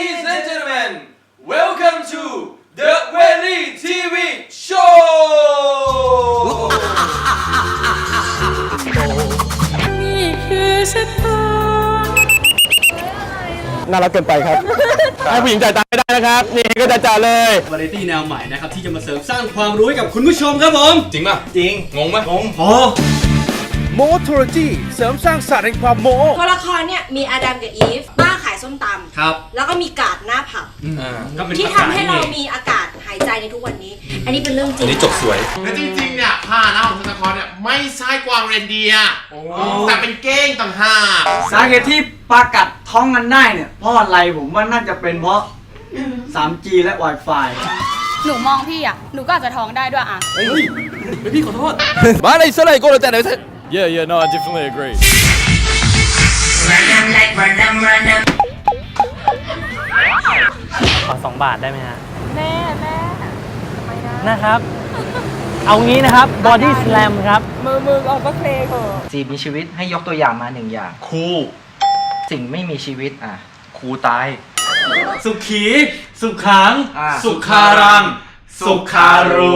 Ladies and gentlemen, welcome to the Valley TV Show. นี่คือสถานน่ารักเกินไปครับ ให้ผู้หญิงจ่ายตังค์ไม่ได้นะครับ นี่ก็จะจ่ายเลยวาไรตี้แนวใหม่นะครับ ที่จะมาเสริมสร้างความรู้ให้กับคุณผู้ชมครับผม จริงป่ะ จริง งงไหมงงโอ้โมโทโลจีเสริมสร้างศาสตร์แห่งความโมตัวละครเนี่ยมีอาดัมกับอีฟป้าขาย ส้มตครับำแล้วก็มีกาดหน้าผับอ่าก็เป็นที่ประทำกาศให้เรานี่มีอากาศหายใจในทุกวันนี้ อันนี้เป็นเรื่องจริอังนนี้จบสวย และจริงๆ เนี่ยผ้าหน้าของซานตาคลอสเนี่ยไม่ใช่กวางเรนเดียร์แต่เป็นเก้งต่างหากสาเหตุที่ปลากัดท้องกันได้เนี่ยเพราะอะไรผมว่าน่าจะเป็นเพราะ 3G และ Wi-Fi หนูมองพี่อะ หนูก็อาจจะท้องได้ด้วยอะมาในสไลด์โกลแต่ไหน Yeah yeah no I definitely agree อสองบาทได้ไหมฮะ แม่แม่นะครับ เอางี้นะครับ body slam ครับสิ่งมีชีวิตให้ยกตัวอย่างมาหนึ่งอย่าง ครูสิ่งไม่มีชีวิตอะ ครูตาย สุขี สุขัง อ่า สุขารัง สุขารู